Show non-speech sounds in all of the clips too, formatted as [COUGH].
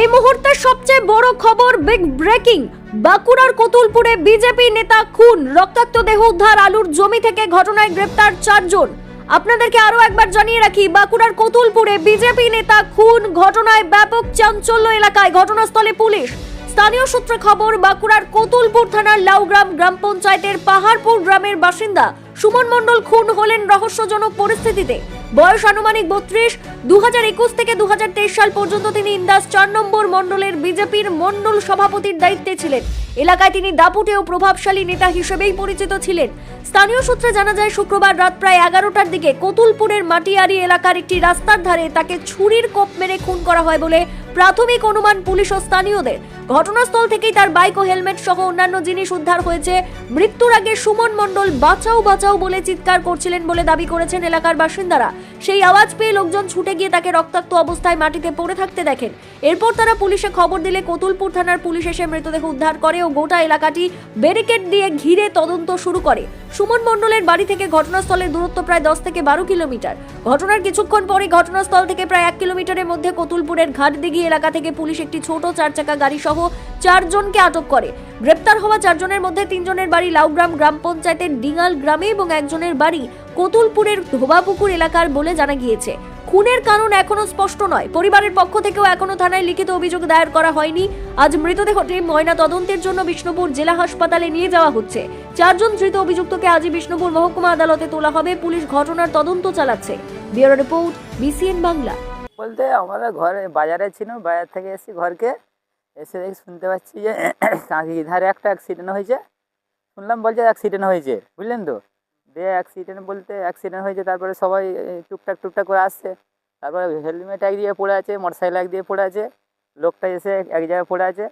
এই মুহূর্তে সবচেয়ে বড় খবর বিগ ব্রেকিং বাঁকুড়ার কতুলপুরে বিজেপি নেতা খুন। রক্তাক্ত দেহ উদ্ধার আলুর জমি থেকে ঘটনায় গ্রেপ্তার চারজন। আপনাদেরকে আরও একবার জানিয়ে রাখি, বাঁকুড়ার কতুলপুরে বিজেপি নেতা খুন। ঘটনায় ব্যাপক চাঞ্চল্য এলাকায় ঘটনাস্থলে পুলিশ। স্থানীয় সূত্রে খবর, বাঁকুড়ার কতুলপুর থানার লাউগ্রাম গ্রাম পঞ্চায়েতের পাহাড়পুর গ্রামের বাসিন্দা সুমন মণ্ডল খুন হলেন রহস্যজনক পরিস্থিতিতে। বয়স আনুমানিক বত্রিশ দু হাজার একুশ থেকে দু হাজার তেইশ সাল পর্যন্ত তিনি ইন্দাস চার নম্বর মণ্ডলের বিজেপির মণ্ডল সভাপতির দায়িত্বে ছিলেন। এলাকায় তিনি দাপুটে ও প্রভাবশালী নেতা হিসেবেই পরিচিত ছিলেন। স্থানীয় সূত্রে জানা যায়, শুক্রবার রাত প্রায় এগারোটার দিকে কতুলপুরের মাটিয়ারি এলাকার একটি রাস্তার ধারে তাকে ছুরির কোপ মেরে খুন করা হয় বলে প্রাথমিক অনুমান পুলিশ ও স্থানীয়দের। ঘটনাস্থল থেকেই তার বাইক ও হেলমেট সহ অন্যান্য জিনিস উদ্ধার হয়েছে। মৃত্যুর আগে সুমন মণ্ডল বাঁচাও বাঁচাও বলে চিৎকার করছিলেন বলে দাবি করেছেন এলাকার বাসিন্দারা। সেই আওয়াজ পেয়ে লোকজন ছুটে গিয়ে তাকে রক্তাক্ত অবস্থায় মাটিতে পড়ে থাকতে দেখেন। এরপর তারা পুলিশে খবর দিলে কতুলপুর থানার পুলিশ এসে মৃতদেহ উদ্ধার করে ও গোটা এলাকাটি ব্যারিকেড দিয়ে ঘিরে তদন্ত শুরু করে। সুমন মণ্ডলের বাড়ি থেকে ঘটনাস্থলের দূরত্ব প্রায় দশ থেকে বারো কিলোমিটার। ঘটনার কিছুক্ষণ পরে ঘটনাস্থল থেকে প্রায় এক কিলোমিটারের মধ্যে কতুলপুরের ঘাটদিঘি এলাকা থেকে পুলিশ একটি ছোট চার চাকা গাড়ি সহ চারজনকে আটক করে। গ্রেপ্তার হওয়া চারজনের মধ্যে তিনজনের বাড়ি লাউগ্রাম গ্রাম পঞ্চায়েতের ডিঙাল গ্রামে এবং একজনের বাড়ি কতুলপুরের ধোবাপুকুর এলাকার বলে জানা গিয়েছে। খুনের কারণ এখনও স্পষ্ট নয়। পরিবারের পক্ষ থেকেও এখনও থানায় লিখিত অভিযোগ দায়ের করা হয়নি। আজ মৃতদেহটি ময়না তদন্তের জন্য বিষ্ণুপুর জেলা হাসপাতালে নিয়ে যাওয়া হচ্ছে। চারজন ধৃত অভিযুক্তকে আজই বিষ্ণুপুর মহকুমা আদালতে তোলা হবে। পুলিশ ঘটনার তদন্ত চালাচ্ছে। Bureau report, BCN Bangla. বলতে আমরা ঘরে, বাজারে ছিল, বাজার থেকে এসেছি ঘরকে। এসে দেখি শুনতে পাচ্ছি যে, [CLEARS THROAT] কাঁকি ধারে একটা অ্যাক্সিডেন্ট হয়েছে। শুনলাম বলছে অ্যাক্সিডেন্ট হয়েছে। বুঝলেন তো? দিয়ে অ্যাক্সিডেন্ট বলতে অ্যাক্সিডেন্ট হয়েছে তারপরে সবাই টুকটাক টুকটাক করে আসছে। তারপরে হেলমেট এক দিয়ে পড়ে আছে মোটর সাইকেল এক দিয়ে পড়ে আছে লোকটা এসে এক জায়গায় পড়ে আছে।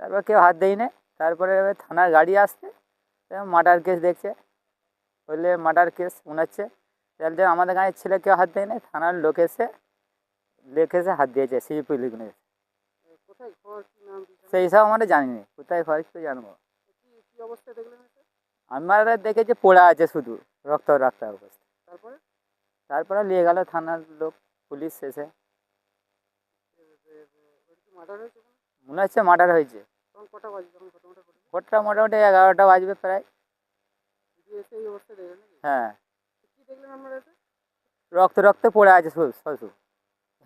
তারপর কেউ হাত দেয় না তারপরে থানার গাড়ি আসছে মার্ডার কেস দেখছে। বললে মার্ডার কেস হচ্ছে তাহলে আমাদের গাঁয়ের ছেলে কেউ হাত দেয় না থানার লোক এসে লেখে এসে হাত দিয়েছে সিপি লিখনে সেই সব আমরা জানি না কোথায় খরচ তো জানব। অবস্থা দেখলেন আমরা দেখেছি পড়ে আছে শুধু রক্ত রক্ত অবস্থা। তারপরে? তারপরে নিয়ে গেল থানার লোক পুলিশ হয়েছে মনে হচ্ছে মার্ডার হয়েছে। ভোটটা মোটামুটি এগারোটা বাজবে প্রায়। হ্যাঁ। রক্ত রক্ত পড়ে আছে শুধু শুধু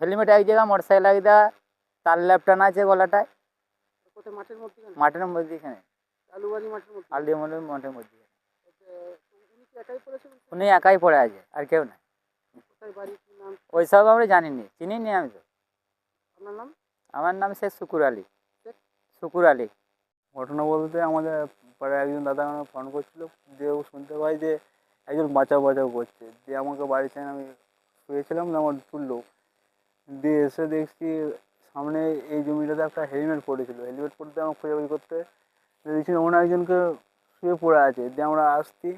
হেলমেট এক জায়গায় মোটর সাইকেল এক জায়গায় তার ল্যাপটান আছে গলাটায়। মাঠের মধ্যে মাঠের মধ্যে এখানে আলুবাড়ি মাঠের মধ্যে? আলদি মাঠের মধ্যে। আচ্ছা, উনি একাই পড়েছিলেন উনি একাই পড়ে আছে আর কেউ না কোথায় বাড়ি কি নাম? ওই সব আমরা জানিনি চিনি নি আমি তো। আমার নাম শেখ শুকুর আলী। শুকুর আলী। ঘটনা বলতে আমাদের পাড়ায় একজন দাদা আমাকে ফোন করছিল যে ও শুনতে পাই যে একজন বাঁচাও বাঁচাও করছে। দিয়ে আমাকে বাড়িতে এনে আমি শুয়েছিলাম আমার তুললো দিয়ে এসে দেখছি সামনে এই জমিটাতে একটা হেলমেট পড়েছিল। হেলমেট পড়তে আমার খোঁজাখুঁজি করতে দেখছি অন্য একজনকে শুয়ে পড়ে আছে, দিয়ে আমরা আসছি।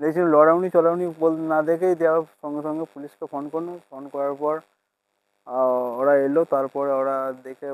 দেখছি লড়াউনি চলাউনি বল না দেখেই দেওয়া সঙ্গে সঙ্গে পুলিশকে ফোন করল। ফোন করার পর ওরা এলো, তারপরে ওরা দেখে